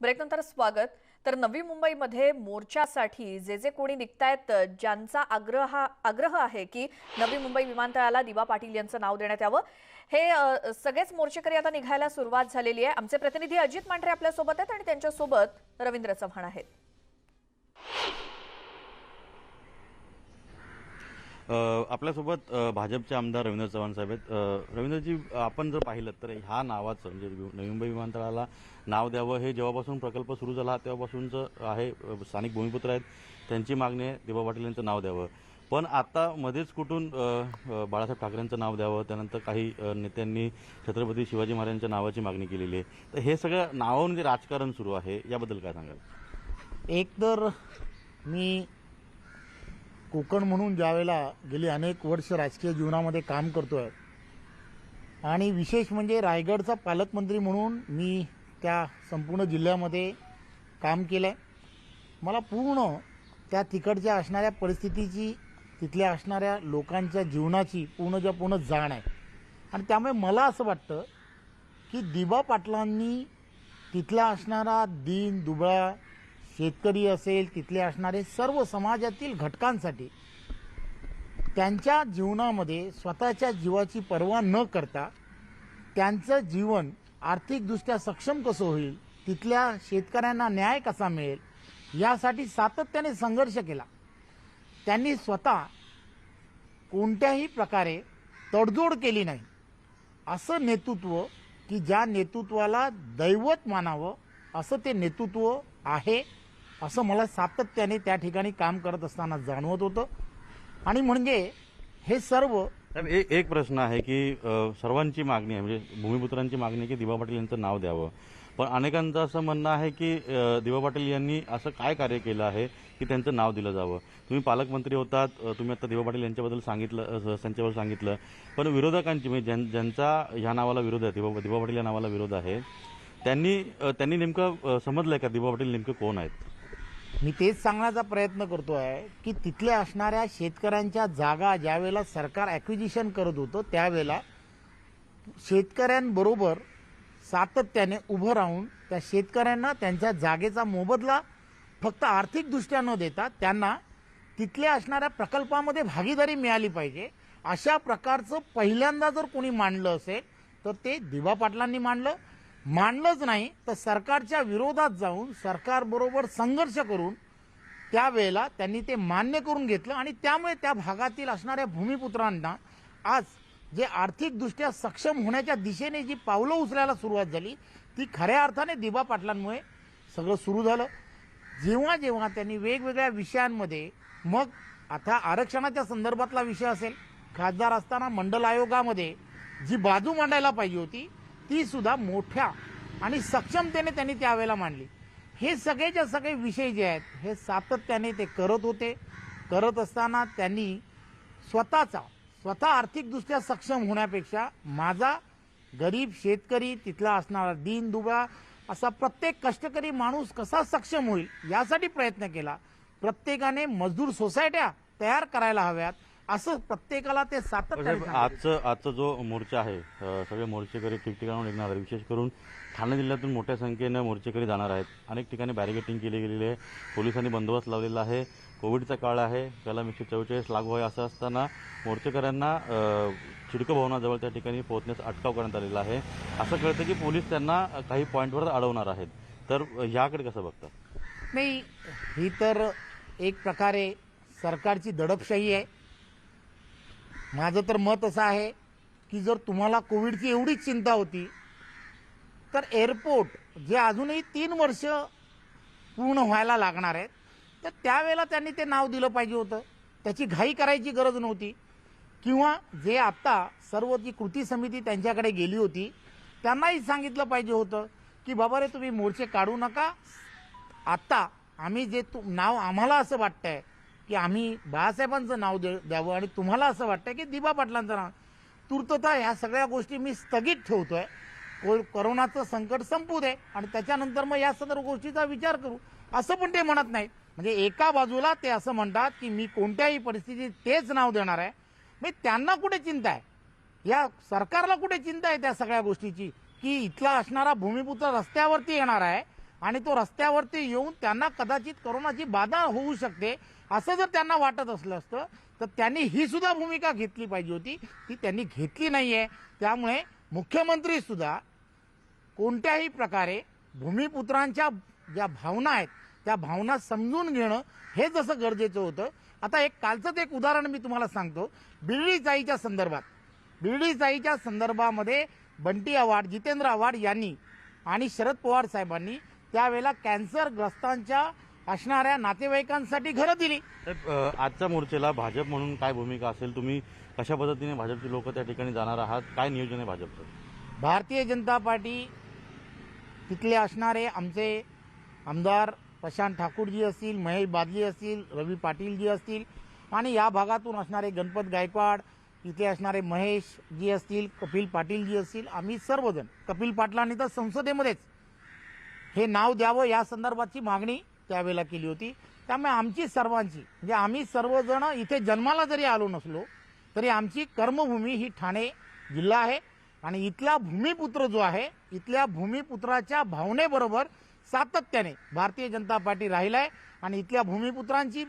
ब्रेकनंतर स्वागत. तर नवी मुंबईमध्ये मोर्चासाठी जे जे कोणी निघतायत ज्यांचा आग्रह आग्रह आहे की नवी मुंबई विमानतळाला दिवा पाटील यांचं नाव देण्यात यावं हे सगळेच मोर्चेकरी आता निघायला सुरुवात झालेली आहे. आमचे प्रतिनिधी अजित मांढरे आपल्यासोबत आहेत आणि त्यांच्यासोबत रवींद्र चव्हाण आहेत. आपल्यासोबत भाजपचे आमदार रवींद्र चव्हाण साहेब आहेत. रवींद्रजी आपण जर पाहिलं तर ह्या नावाचं म्हणजे नवी मुंबई विमानतळाला नाव द्यावं हे जेव्हापासून प्रकल्प सुरू झाला तेव्हापासूनचं आहे स्थानिक भूमिपुत्र आहेत. त्यांची मागणी आहे दिबा पाटील यांचं नाव द्यावं. पण आता मध्येच कुठून बाळासाहेब ठाकरेंचं नाव द्यावं त्यानंतर काही नेत्यांनी छत्रपती शिवाजी महाराजांच्या नावाची मागणी केलेली आहे. तर हे सगळं नावावरून जे राजकारण सुरू आहे याबद्दल काय सांगाल? एक तर मी कोकण म्हणून ज्यावेळेला गेली अनेक वर्ष राजकीय जीवनामध्ये काम करतो आहे आणि विशेष म्हणजे रायगडचा पालकमंत्री म्हणून मी त्या संपूर्ण जिल्ह्यामध्ये काम केलं आहे मला पूर्ण त्या तिकडच्या असणाऱ्या परिस्थितीची तिथल्या असणाऱ्या लोकांच्या जीवनाची पूर्णच्या पूर्ण जाण आहे. आणि त्यामुळे मला असं वाटतं की दिबा पाटलांनी तिथला असणारा दीन दुबळा शेतकरी असेल तिथले असणारे सर्व समाजातील घटकांसाठी त्यांच्या जीवनामध्ये स्वतःच्या जीवाची पर्वा न करता त्यांचं जीवन आर्थिकदृष्ट्या सक्षम कसं होईल तिथल्या शेतकऱ्यांना न्याय कसा मिळेल यासाठी सातत्याने संघर्ष केला. त्यांनी स्वतः कोणत्याही प्रकारे तडजोड केली नाही. असं नेतृत्व की ज्या नेतृत्वाला दैवत मानावं असं ते नेतृत्व आहे असं मला सातत्याने त्या ठिकाणी काम करत असताना जाणवत होतं. आणि म्हणजे हे सर्व एक एक प्रश्न आहे की सर्वांची मागणी आहे म्हणजे भूमिपुत्रांची मागणी आहे की दिबा पाटील यांचं नाव द्यावं. पण अनेकांचं असं म्हणणं आहे की दिवा पाटील यांनी असं काय कार्य केलं आहे की त्यांचं नाव दिलं जावं. तुम्ही पालकमंत्री होतात तुम्ही आता दिवा पाटील यांच्याबद्दल सांगितलं त्यांच्याबद्दल सांगितलं. पण विरोधकांची म्हणजे ज्यां ज्यांचा ह्या नावाला विरोध आहे दिवा दिवा पाटील या नावाला विरोध आहे त्यांनी त्यांनी नेमकं समजलंय का दिबा पाटील नेमकं कोण आहेत? मी तेच सांगण्याचा प्रयत्न करतो आहे की तिथल्या असणाऱ्या शेतकऱ्यांच्या जागा ज्यावेळेला सरकार ॲक्विजिशन करत होतं त्यावेळेला शेतकऱ्यांबरोबर सातत्याने उभं राहून त्या शेतकऱ्यांना त्यांच्या जागेचा मोबदला फक्त आर्थिकदृष्ट्या न देता त्यांना तिथल्या असणाऱ्या प्रकल्पामध्ये भागीदारी मिळाली पाहिजे. अशा प्रकारचं पहिल्यांदा जर कोणी मांडलं असेल तर ते दिवा पाटलांनी मांडलं. मांडलंच नाही तर सरकारच्या विरोधात जाऊन सरकारबरोबर संघर्ष करून त्यावेळेला त्यांनी ते मान्य करून घेतलं आणि त्यामुळे त्या भागातील असणाऱ्या भूमिपुत्रांना आज जे आर्थिकदृष्ट्या सक्षम होण्याच्या दिशेने जी पावलं उचलायला सुरुवात झाली ती खऱ्या अर्थाने दिबा पाटलांमुळे सगळं सुरू झालं. जेव्हा जेव्हा त्यांनी वेगवेगळ्या विषयांमध्ये मग आता आरक्षणाच्या संदर्भातला विषय असेल खासदार असताना मंडल आयोगामध्ये जी बाजू मांडायला पाहिजे होती ती सुद्धा मोठ्या आणि सक्षमतेने त्यांनी त्यावेळेला मांडली. हे सगळेच्या सगळे विषय जे आहेत हे सातत्याने ते करत होते. करत असताना त्यांनी स्वतःचा स्वतः आर्थिकदृष्ट्या सक्षम होण्यापेक्षा माझा गरीब शेतकरी तिथला असणारा दीन दुबळा असा प्रत्येक कष्टकरी माणूस कसा सक्षम होईल यासाठी प्रयत्न केला. प्रत्येकाने मजदूर सोसायट्या तयार करायला हव्यात. असं प्रत्येकाला ते सातत्याने सांगत आजचं आजचा जो मोर्चा आहे अ, सगळे मोर्चेकरी ठिकठिकाणून निघणार आहे विशेष करून ठाणे जिल्ह्यातून मोठ्या संख्येनं मोर्चेकरी जाणार आहेत. अनेक ठिकाणी बॅरिकेटिंग केली गेलेली आहे. पोलिसांनी बंदोबस्त लावलेला आहे. कोविडचा काळ आहे. कलम एकशे चव्वेचाळीस लागू आहे असं असताना मोर्चेकऱ्यांना अ, चिडकं भवनाजवळ त्या ठिकाणी पोहोचण्यास अटकाव करण्यात आलेला आहे. असं कळतं की पोलीस त्यांना काही पॉईंटवर अडवणार आहेत. तर अ, याकडे कसं बघता नाही ही तर एक प्रकारे सरकारची दडपशाही आहे. माझं तर मत असं आहे की जर तुम्हाला कोविडची एवढीच चिंता होती तर एअरपोर्ट जे अजूनही तीन वर्ष पूर्ण व्हायला लागणार आहेत तर त्यावेळेला त्यांनी ते नाव दिलं पाहिजे होतं. त्याची घाई करायची गरज नव्हती. किंवा जे आत्ता सर्व जी कृती समिती त्यांच्याकडे गेली होती त्यांनाही सांगितलं पाहिजे होतं की बाबा रे तुम्ही मोर्चे काढू नका. आत्ता आम्ही जे तू नाव आम्हाला असं वाटतंय की आम्ही बाळासाहेबांचं नाव दे द्यावं आणि तुम्हाला असं वाटतं की दिबा पाटलांचं नाव. तूर्तता ह्या सगळ्या गोष्टी मी स्थगित ठेवतोय. को करोनाचं संकट संपू दे आणि त्याच्यानंतर मग या सर्व गोष्टीचा विचार करू. असं पण ते म्हणत नाहीत. म्हणजे एका बाजूला ते असं म्हणतात की मी कोणत्याही परिस्थितीत तेच नाव देणार आहे. म्हणजे त्यांना कुठे चिंता आहे? या सरकारला कुठे चिंता आहे त्या सगळ्या गोष्टीची? की इथला असणारा भूमिपुत्र रस्त्यावरती येणार आहे. आणि तो रस्त्यावरती येऊन त्यांना कदाचित करोनाची बाधा होऊ शकते असं जर त्यांना वाटत असलं असतं तर त्यांनी ही सुद्धा भूमिका घेतली पाहिजे होती ती त्यांनी घेतली नाही आहे त्यामुळे मुख्यमंत्री सुद्धा कोणत्याही प्रकारे भूमिपुत्रांच्या ज्या भावना आहेत त्या भावना समजून घेणं हे जसं गरजेचं होतं. आता एक कालचंच एक उदाहरण मी तुम्हाला सांगतो. बिर्डी जाईच्या संदर्भात. बिर्डी जाईच्या संदर्भामध्ये बंटी आव्हाड जितेंद्र आव्हाड यांनी आणि शरद पवार साहेबांनी त्यावेळेला कॅन्सरग्रस्तांच्या असणाऱ्या नातेवाईकांसाठी घरं दिली. आजच्या मोर्चेला भाजप म्हणून काय भूमिका असेल? तुम्ही कशा पद्धतीने भाजपचे लोक त्या ठिकाणी जाणार आहात? काय नियोजन आहे भाजपचं? भारतीय जनता पार्टी तिथले असणारे आमचे आमदार प्रशांत ठाकूरजी असतील महेश बादली असतील रवी पाटीलजी असतील आणि या भागातून असणारे गणपत गायकवाड इथे असणारे महेश जी असतील कपिल पाटीलजी असतील आम्ही सर्वजण कपिल पाटलांनी तर संसदेमध्येच हे नाव द्यावं या संदर्भाची मागणी त्यावेळेला केली होती. त्यामुळे आमची सर्वांची म्हणजे आम्ही सर्वजण इथे जन्माला जरी आलो नसलो तरी आमची कर्मभूमी ही ठाणे जिल्हा आहे. आणि इथला भूमिपुत्र जो आहे इथल्या भूमिपुत्राच्या भावनेबरोबर सातत्याने भारतीय जनता पार्टी राहिला आहे आणि इथल्या भूमिपुत्रांची